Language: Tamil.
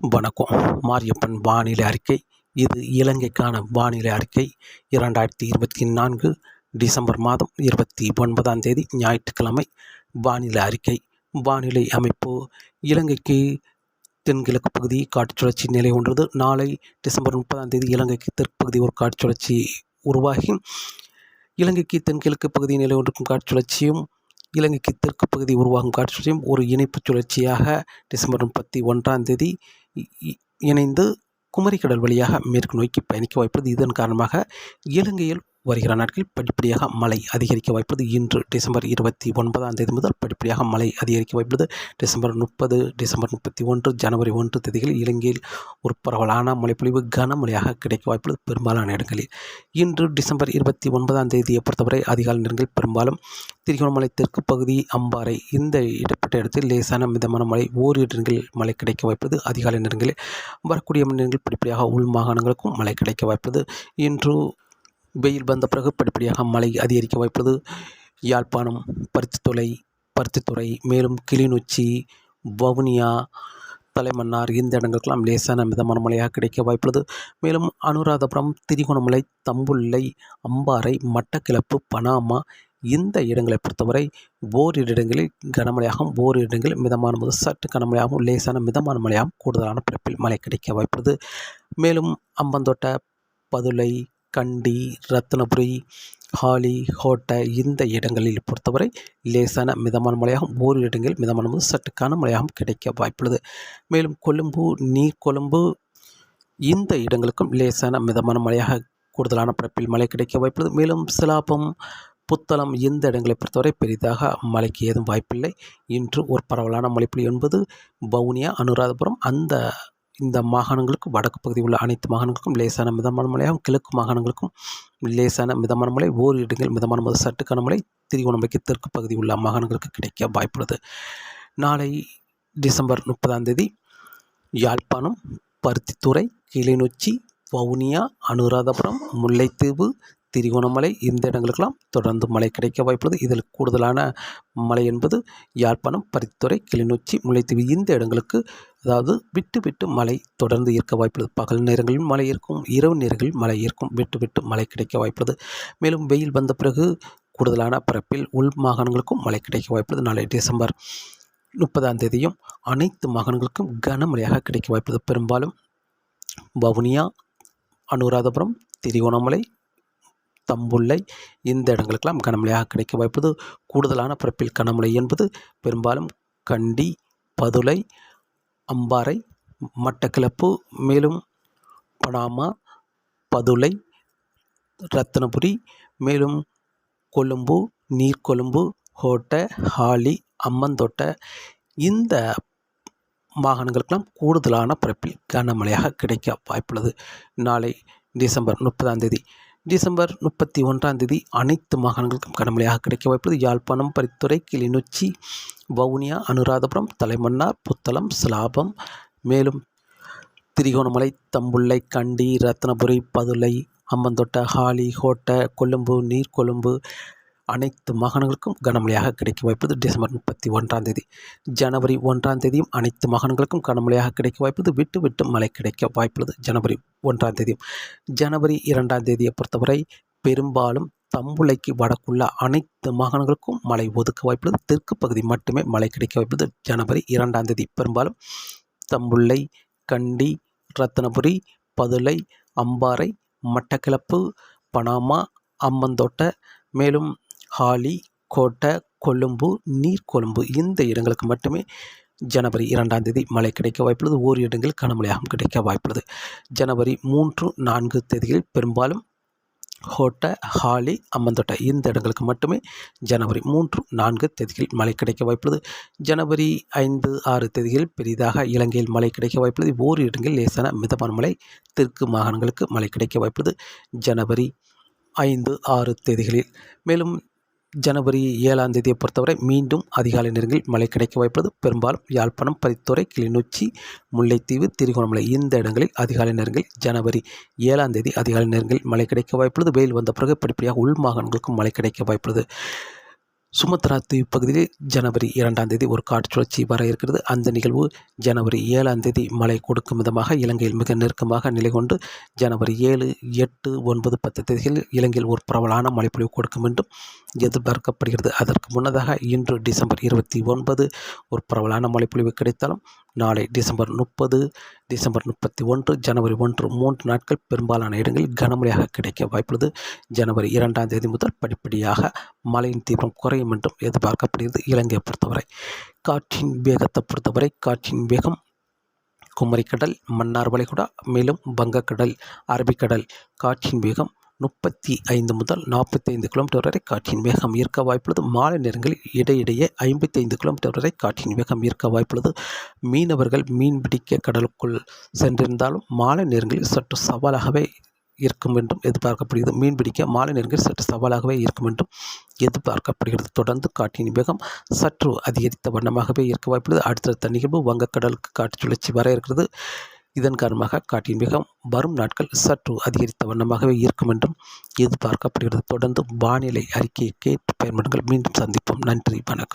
வணக்கம். மாரியப்பன் வானிலை அறிக்கை. இது இலங்கைக்கான வானிலை அறிக்கை. இரண்டாயிரத்தி இருபத்தி நான்கு டிசம்பர் மாதம் இருபத்தி ஒன்பதாம் தேதி ஞாயிற்றுக்கிழமை வானிலை அறிக்கை. வானிலை அமைப்பு. இலங்கைக்கு தென்கிழக்கு பகுதி காற்றுச் சுழற்சி நிலை ஒன்றது. நாளை டிசம்பர் முப்பதாம் தேதி இலங்கைக்கு தெற்கு பகுதி ஒரு காற்றுச் சுழற்சி உருவாகி இலங்கைக்கு தென்கிழக்கு பகுதி நிலை ஒன்றுக்கும் காற்றுச் சுழற்சியும் இலங்கைக்கு தெற்கு பகுதி உருவாகும் காற்றுச் ஒரு இணைப்புச் சுழற்சியாக டிசம்பர் முப்பத்தி ஒன்றாம் தேதி இணைந்து குமரிக்கடல் வழியாக மேற்கு நோக்கி பயணிக்க வாய்ப்பது இதன் காரணமாக இலங்கையில் வருகிற நாட்களில் படிப்படியாக மழை அதிகரிக்க வாய்ப்பது இன்று டிசம்பர் இருபத்தி ஒன்பதாம் தேதி முதல் படிப்படியாக மழை அதிகரிக்க வாய்ப்புள்ளது. டிசம்பர் முப்பது டிசம்பர் முப்பத்தி ஒன்று ஜனவரி ஒன்று தேதிகளில் இலங்கையில் ஒரு பரவலான மழைப்பொழிவு கனமழையாக கிடைக்க வாய்ப்புள்ளது பெரும்பாலான இடங்களில். இன்று டிசம்பர் இருபத்தி ஒன்பதாம் தேதியை பொறுத்தவரை அதிகாலை நேரங்களில் பெரும்பாலும் திருகோணமலை தெற்கு பகுதி அம்பாறை இந்த இடப்பட்ட இடத்தில் லேசான மிதமான மழை ஓரிரு இடங்களில் மழை கிடைக்க வாய்ப்பது அதிகாலை நேரங்களில் வரக்கூடிய நேரங்களில் படிப்படியாக உள் மாகாணங்களுக்கும் மழை கிடைக்க வாய்ப்பது இன்று வெயில் வந்த பிறகு படிப்படியாக மழை அதிகரிக்க வாய்ப்புள்ளது. யாழ்ப்பாணம் பருத்தித்துறை பருத்தித்துறை மேலும் கிளிநொச்சி வவுனியா தலைமன்னார் இந்த இடங்களுக்கெல்லாம் லேசான மிதமான மழையாக கிடைக்க வாய்ப்புள்ளது. மேலும் அனுராதபுரம் திரிகோணமலை தம்புள்ளை அம்பாறை மட்டக்கிளப்பு பனாமா இந்த இடங்களை பொறுத்தவரை ஓரிரு இடங்களில் கனமழையாகவும் ஓரிரு இடங்களில் மிதமான முதல் சற்று கனமழையாகவும் லேசான மிதமான மழையாகவும் கூடுதலான பிறப்பில் மழை கிடைக்க வாய்ப்புள்ளது. மேலும் அம்பந்தோட்ட பதுளை கண்டி ரத்னபுரி ஹாலி ஹோட்டை இந்த இடங்களில் பொறுத்தவரை லேசான மிதமான மழையாகவும் ஓரிரு இடங்களில் மிதமான முதல் சற்று கனமழையாகவும் கிடைக்க வாய்ப்புள்ளது. மேலும் கொழும்பு நீர் கொழும்பு இந்த இடங்களுக்கும் லேசான மிதமான மழையாக கூடுதலான பரப்பில் மழை கிடைக்க வாய்ப்புள்ளது. மேலும் சிலாபம் புத்தளம் இந்த இடங்களை பொறுத்தவரை பெரிதாக மழைக்கு ஏதும் வாய்ப்பில்லை. இன்று ஒரு பரவலான மழைப்புள்ளி என்பது வவுனியா அனுராதபுரம் அந்த இந்த மாகாணங்களுக்கும் வடக்கு பகுதி உள்ள அனைத்து மாகாணங்களுக்கும் லேசான மிதமான மழையாகவும் கிழக்கு மாகாணங்களுக்கும் லேசான மிதமான மழை ஓர் இடங்கள் மிதமான முதல் சட்டுக்கான மழை திரிகோணமலைக்கு தெற்கு பகுதி உள்ள மாகாணங்களுக்கு கிடைக்க வாய்ப்புள்ளது. நாளை டிசம்பர் முப்பதாம் தேதி யாழ்ப்பாணம் பருத்தித்துறை கிளிநொச்சி வவுனியா அனுராதபுரம் முல்லைத்தீவு திரிகோணமலை இந்த இடங்களுக்கெல்லாம் தொடர்ந்து மழை கிடைக்க வாய்ப்புள்ளது. இதில் கூடுதலான மழை என்பது யாழ்ப்பாணம் பரித்துறை கிளிநொச்சி முல்லைத்தீவு இந்த இடங்களுக்கு அதாவது விட்டு விட்டு மழை தொடர்ந்து இருக்க வாய்ப்புள்ளது. பகல் நேரங்களில் மழை இருக்கும் இரவு நேரங்களில் மழை இருக்கும் விட்டு விட்டு மழை கிடைக்க வாய்ப்புள்ளது. மேலும் வெயில் வந்த பிறகு கூடுதலான பரப்பில் உள் மாகாணங்களுக்கும் மழை கிடைக்க வாய்ப்புள்ளது. நாளை டிசம்பர் முப்பதாம் தேதியும் அனைத்து மாகாணங்களுக்கும் கனமழையாக கிடைக்க வாய்ப்புள்ளது. பெரும்பாலும் வவுனியா அனுராதபுரம் திரிகோணமலை தம்புள்ளை இந்த இடங்களுக்கெல்லாம் கனமழையாக கிடைக்க வாய்ப்பது கூடுதலான பரப்பில் கனமழை என்பது பெரும்பாலும் கண்டி பதுளை அம்பாறை மட்டக்கிளப்பு மேலும் பனாமா பதுளை ரத்தனபுரி மேலும் கொழும்பு நீர்கொழும்பு ஹோட்டை ஹாலி அம்மந்தோட்டை இந்த மாகாணங்களுக்கெல்லாம் கூடுதலான பரப்பில் கனமழையாக கிடைக்க வாய்ப்புள்ளது. நாளை டிசம்பர் முப்பதாம் தேதி. டிசம்பர் முப்பத்தி ஒன்றாம் தேதி அனைத்து மாகாணங்களுக்கும் கனமழையாக கிடைக்க வாய்ப்பது யாழ்ப்பாணம் பரித்துறை கிளிநொச்சி வவுனியா அனுராதபுரம் தலைமன்னார் புத்தளம் சிலாபம் மேலும் திரிகோணமலை தம்புள்ளை கண்டி ரத்னபுரி பதுளை அம்மந்தொட்ட ஹாலி கோட்டை கொழும்பு நீர்கொழும்பு அனைத்து மாகாணங்களுக்கும் கனமழையாக கிடைக்க வாய்ப்பது டிசம்பர் முப்பத்தி ஒன்றாம் தேதி. ஜனவரி ஒன்றாம் தேதியும் அனைத்து மாகாணங்களுக்கும் கனமழையாக கிடைக்க வாய்ப்பது விட்டு விட்டு மழை கிடைக்க வாய்ப்புள்ளது ஜனவரி ஒன்றாம் தேதியும். ஜனவரி இரண்டாம் தேதியை பொறுத்தவரை பெரும்பாலும் தம்புளைக்கு வடக்குள்ள அனைத்து மாகாணங்களுக்கும் மழை ஒதுக்க வாய்ப்புள்ளது. தெற்கு பகுதி மட்டுமே மழை கிடைக்க வாய்ப்புள்ளது. ஜனவரி இரண்டாம் தேதி பெரும்பாலும் தம்புள்ளை கண்டி ரத்னபுரி பதுளை அம்பாறை மட்டக்கிளப்பு பனாமா அம்மந்தோட்டை மேலும் ஹாலி கோட்டை கொழும்பு நீர்கொழும்பு இந்த இடங்களுக்கு மட்டுமே ஜனவரி இரண்டாம் தேதி மழை கிடைக்க வாய்ப்புள்ளது. ஓரிரு இடங்களில் கனமழையாகவும் கிடைக்க வாய்ப்புள்ளது. ஜனவரி மூன்று நான்கு தேதிகளில் பெரும்பாலும் ஹோட்டை ஹாலி அம்மந்தோட்டை இந்த இடங்களுக்கு மட்டுமே ஜனவரி மூன்று நான்கு தேதிகளில் மழை கிடைக்க வாய்ப்புள்ளது. ஜனவரி ஐந்து ஆறு தேதிகளில் பெரிதாக இலங்கையில் மழை கிடைக்க வாய்ப்புள்ளது. ஓரி இடங்களில் லேசான மிதமான மழை தெற்கு மாகாணங்களுக்கு மழை கிடைக்க வாய்ப்புள்ளது. ஜனவரி ஐந்து ஆறு தேதிகளில் மேலும் ஜனவரி ஏழாம் தேதியை பொறுத்தவரை மீண்டும் அதிகாலை நேரங்களில் மழை கிடைக்க வாய்ப்புள்ளது. பெரும்பாலும் யாழ்ப்பாணம் பரித்துறை கிளிநொச்சி முல்லைத்தீவு திருகோணமலை இந்த இடங்களில் அதிகாலை நேரங்களில் ஜனவரி ஏழாம் தேதி அதிகாலை நேரங்களில் மழை கிடைக்க வாய்ப்புள்ளது. வெயில் வந்த பிறகு படிப்படியாக உள் மாகாணங்களுக்கும் மழை கிடைக்க வாய்ப்புள்ளது. சுமத்ரா தீவு பகுதியில் ஜனவரி இரண்டாம் தேதி ஒரு காற்று சுழற்சி வர இருக்கிறது. அந்த நிகழ்வு ஜனவரி ஏழாம் தேதி மழை கொடுக்கும் விதமாக இலங்கையில் மிக நெருக்கமாக நிலை கொண்டு ஜனவரி ஏழு எட்டு ஒன்பது பத்து தேதிகளில் இலங்கையில் ஒரு பரவலான மழைப்பொழிவு கொடுக்கும் என்றும் எதிர்பார்க்கப்படுகிறது. அதற்கு முன்னதாக இன்று டிசம்பர் இருபத்தி ஒன்பது ஒரு பரவலான மழைப்பொழிவு கிடைத்தாலும் நாளை டிசம்பர் முப்பது டிசம்பர் முப்பத்தி ஒன்று ஜனவரி ஒன்று மூன்று நாட்கள் பெரும்பாலான இடங்களில் கனமழையாக கிடைக்க வாய்ப்புள்ளது. ஜனவரி இரண்டாம் தேதி முதல் படிப்படியாக மழையின் தீவிரம் குறையும் என்றும் எதிர்பார்க்கப்படுகிறது. இலங்கையை பொறுத்தவரை காற்றின் வேகத்தை பொறுத்தவரை காற்றின் வேகம் குமரிக்கடல் மன்னார் வளைகுடா மேலும் வங்கக்கடல் அரபிக்கடல் காற்றின் வேகம் முப்பத்தி ஐந்து முதல் நாற்பத்தி ஐந்து கிலோமீட்டர் வரை காற்றின் வேகம் ஈர்க்க வாய்ப்புள்ளது. மாலை நேரங்களில் இடையிடையே ஐம்பத்தி ஐந்து கிலோமீட்டர் வரை காற்றின் வேகம் ஈர்க்க வாய்ப்புள்ளது. மீனவர்கள் மீன் பிடிக்க கடலுக்குள் சென்றிருந்தாலும் மாலை நேரங்களில் சற்று சவாலாகவே இருக்கும் என்றும் எதிர்பார்க்கப்படுகிறது. மீன் பிடிக்க மாலை நேரங்களில் சற்று சவாலாகவே இருக்கும் என்றும் எதிர்பார்க்கப்படுகிறது. தொடர்ந்து காற்றின் வேகம் சற்று அதிகரித்த வண்ணமாகவே இருக்க வாய்ப்புள்ளது. அடுத்தடுத்த நிகழ்வு வங்கக்கடலுக்கு காற்று சுழற்சி வர இருக்கிறது. இதன் காரணமாக காட்டின் வேகம் வரும் நாட்கள் சற்று அதிகரித்த வண்ணமாகவே இருக்கும் என்றும் எதிர்பார்க்கப்படுகிறது. தொடர்ந்து வானிலை அறிக்கையை கேட்டு பயன்படுங்கள். மீண்டும் சந்திப்போம். நன்றி. வணக்கம்.